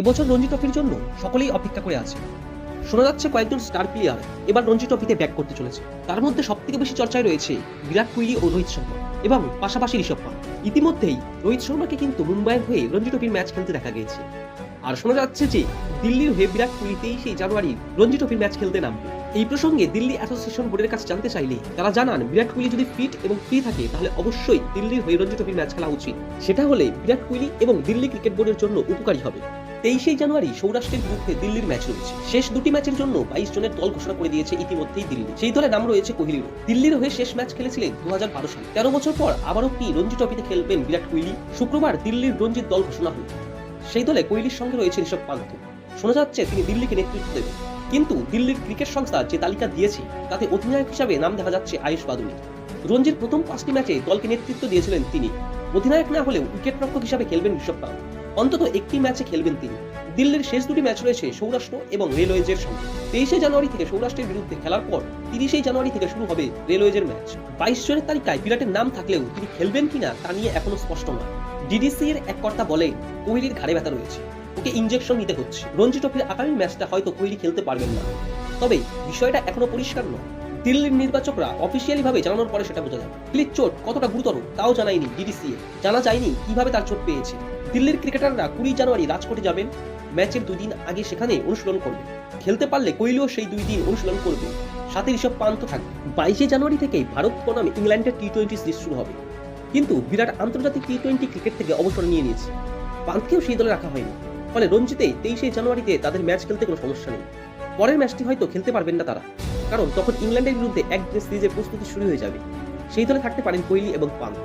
এবছর রঞ্জি ট্রফির জন্য সকলেই অপেক্ষা করে আছে। শোনা যাচ্ছে কয়েকজন স্টার প্লেয়ার এবার রঞ্জি ট্রফিতে ব্যাক করতে চলেছে। তার মধ্যে সবথেকে বেশি চর্চায় রয়েছে বিরাট কোহলি ও রোহিত শর্মা এবং পাশাপাশি ঋষভ পান্ত ইতিমধ্যেই রোহিত শর্মাকে কিন্তু মুম্বাইয়ের হয়ে রঞ্জি ট্রফির ম্যাচ খেলতে দেখা গিয়েছে। আর শোনা যাচ্ছে যে দিল্লির হয়ে বিরাট কোহলি তেইশে জানুয়ারি রঞ্জি ট্রফির ম্যাচ খেলতে নামবে। এই প্রসঙ্গে দিল্লি অ্যাসোসিয়েশন বোর্ডের কাছে জানতে চাইলে তারা জানান, বিরাট কোহলি যদি ফিট এবং ফ্রি থাকে, তাহলে অবশ্যই দিল্লির হয়ে রঞ্জি ট্রফির ম্যাচ খেলা উচিত। সেটা হলে বিরাট কোহলি এবং দিল্লি ক্রিকেট বোর্ডের জন্য উপকারী হবে। তেইশে জানুয়ারি সৌরাষ্ট্রের বিরুদ্ধে দিল্লির ম্যাচ রয়েছে। শেষ দুটি ম্যাচের জন্য বাইশ জনের দল ঘোষণা করে দিয়েছে ইতিমধ্যেই দিল্লি। সেই দলে নাম রয়েছে কোহলির। দিল্লির হয়ে শেষ ম্যাচ খেলেছিলেন দু হাজার বারো সালে। তেরো বছর পর আবারও কি রঞ্জি ট্রফিতে খেলবেন বিরাট কোহলি? শুক্রবার দিল্লির রঞ্জিত দল ঘোষণা হল। সেই দলে কোহলির সঙ্গে রয়েছে ঋষভ পান্ত শোনা যাচ্ছে তিনি দিল্লিকে নেতৃত্ব দেবেন। কিন্তু দিল্লির ক্রিকেট সংস্থা যে তালিকা দিয়েছে, তাতে অধিনায়ক হিসাবে নাম দেখা যাচ্ছে আয়ুষ বাদুনি রঞ্জির প্রথম পাঁচটি ম্যাচে দলকে নেতৃত্ব দিয়েছিলেন তিনি। অধিনায়ক না হলেও উইকেট রক্ষক হিসাবে খেলবেন ঋষভ পান্ত অন্তত একটি ম্যাচে খেলবেন তিনি। দিল্লির শেষ দুটি ম্যাচ রয়েছে সৌরাষ্ট্র এবং রেলওয়েজের সঙ্গে। তেইশে জানুয়ারি থেকে সৌরাষ্ট্রের বিরুদ্ধে খেলার পর তিরিশে জানুয়ারি থেকে শুরু হবে রেলওয়েজের ম্যাচ। বাইশ জনের তালিকায় বিরাটের নাম থাকলেও তিনি খেলবেন কিনা তা নিয়ে এখনও স্পষ্ট নয়। ডিডিসি এর এক কর্তা বলেন কোহলির ঘাড়ে ব্যথা রয়েছে। ওকে ইঞ্জেকশন নিতে হচ্ছে। রঞ্জি ট্রফির আগামী ম্যাচটা হয়তো কোহলি খেলতে পারবেন না। তবে বিষয়টা এখনও পরিষ্কার নয়। দিল্লির নির্বাচকরা অফিসিয়ালি ভাবে জানানোর পরে সেটা বোঝা যাবে কোহলির চোট কতটা গুরুতর তাও জানায়নি ডিডিসি জানা যায়নি কীভাবে তার চোট পেয়েছে। দিল্লির ক্রিকেটাররা কুড়ি জানুয়ারি রাজকোটে যাবেন। ম্যাচের দুই দিন আগে সেখানে অনুশীলন করবে। খেলতে পারলে কোহলিও সেই দুই দিন অনুশীলন করবে। সাথে ঋষভ পান্ত থাকবে। বাইশে জানুয়ারি থেকেই ভারত বনামে ইংল্যান্ডের টি টোয়েন্টি সিরিজ শুরু হবে। কিন্তু বিরাট আন্তর্জাতিক টি টোয়েন্টি ক্রিকেট থেকে অবসর নিয়ে নিয়েছে। পান্তকেও সেই দলে রাখা হয়নি। ফলে রঞ্জিতে তেইশে জানুয়ারিতে তাদের ম্যাচ খেলতে কোনো সমস্যা নেই। পরের ম্যাচটি হয়তো খেলতে পারবেন না তারা। কারণ তখন ইংল্যান্ডের বিরুদ্ধে এক সিরিজের প্রস্তুতি শুরু হয়ে যাবে। সেই দলে থাকতে পারেন কোহলি এবং পান্ত